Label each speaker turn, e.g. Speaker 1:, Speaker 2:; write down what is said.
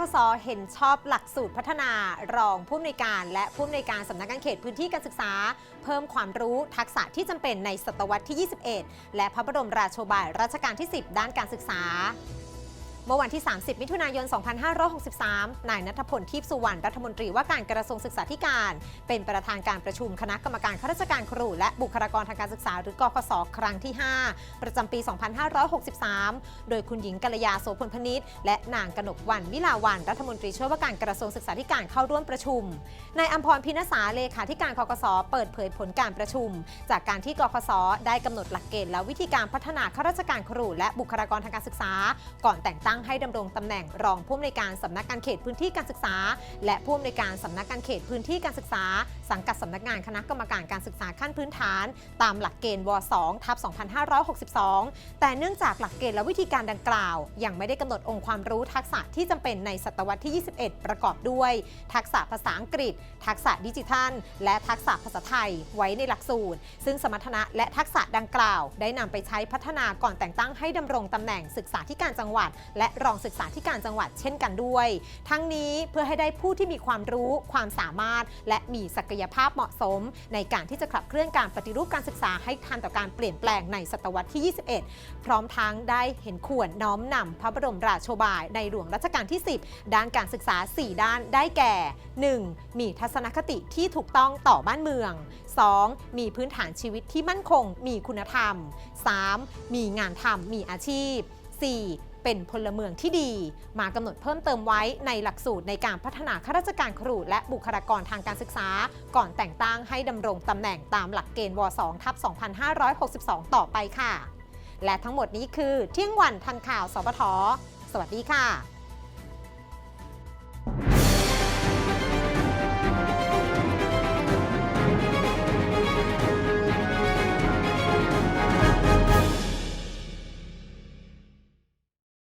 Speaker 1: คสเห็นชอบหลักสูตรพัฒนารองผู้อำนวยการและผู้อำนวยการสำนักงานเขตพื้นที่การศึกษา เพิ่มความรู้ทักษะที่จำเป็นในศตวรรษที่ 21 และพระบรมราโชบายรัชกาลที่ 10 ด้านการศึกษา เมื่อวันที่ 30 มิถุนายน 2563 นายนัทพลทิพสุวรรณรัฐมนตรีว่าการกระทรวงศึกษาธิการ เป็นประธานการประชุมคณะกรรมการข้าราชการครู และบุคลากรทางการศึกษาหรือกคสครั้งที่ 5 ประจำปี 2563 โดยคุณหญิงกัลยาโสพลพนิษฐ์และนางกนกวันวิลาวันรัฐมนตรีช่วยว่าการกระทรวงศึกษาธิการเข้าร่วมประชุมนายอัมพรพินสาเลขาธิการคกสเปิดเผยผลการประชุม จากการที่กคสได้กำหนดหลักเกณฑ์และวิธีการพัฒนาข้าราชการครู และบุคลากรทางการศึกษา ก่อนแต่งตั้งให้ดำรงตำแหน่งรองผู้อำนวยการสำนักงานเขตพื้นที่การศึกษา และผู้อำนวยการสำนักงานเขตพื้นที่การศึกษา สังกัดสำนักงานคณะกรรมการการศึกษาขั้นพื้นฐาน ตามหลักเกณฑ์ว2ทับ2562 แต่เนื่องจากหลักเกณฑ์และวิธีการดังกล่าว ยังไม่ได้กำหนดองค์ความรู้ทักษะที่จำเป็นในศตวรรษที่ 21 ประกอบด้วย ทักษะภาษาอังกฤษ ทักษะดิจิทัล และทักษะภาษาไทยไว้ในหลักสูตร ซึ่งสมรรถนะและทักษะดังกล่าว ได้นำไปใช้พัฒนาก่อนแต่งตั้งให้ดำรงตำแหน่งศึกษาธิการจังหวัดและรองศึกษาธิการจังหวัดเช่นกันด้วย ทั้งนี้เพื่อให้ได้ผู้ที่มีความรู้ความสามารถ และมีศักยภาพเหมาะสม ในการที่จะขับเคลื่อนการปฏิรูปการศึกษาให้ทันต่อการเปลี่ยนแปลงในศตวรรษที่ 21 พร้อมทั้งได้เห็นควรน้อมนำพระบรมราโชบาย ในหลวงรัชกาลที่ 10 ด้านการศึกษา 4 ด้านได้แก่ 1. มีทัศนคติที่ถูกต้องต่อบ้านเมือง 2. มีพื้นฐานชีวิตที่มั่นคง มีคุณธรรม 3. มีงานทำมีอาชีพ 4. เป็นพลเมืองที่ดี มากำหนดเพิ่มเติมไว้ในหลักสูตรในการพัฒนาข้าราชการครูและบุคลากรทางการศึกษา ก่อนแต่งตั้งให้ดำรงตำแหน่งตามหลักเกณฑ์ว2ทับ2562 ต่อไปค่ะ และทั้งหมดนี้คือเที่ยงวันทันข่าวสปทสวัสดีค่ะ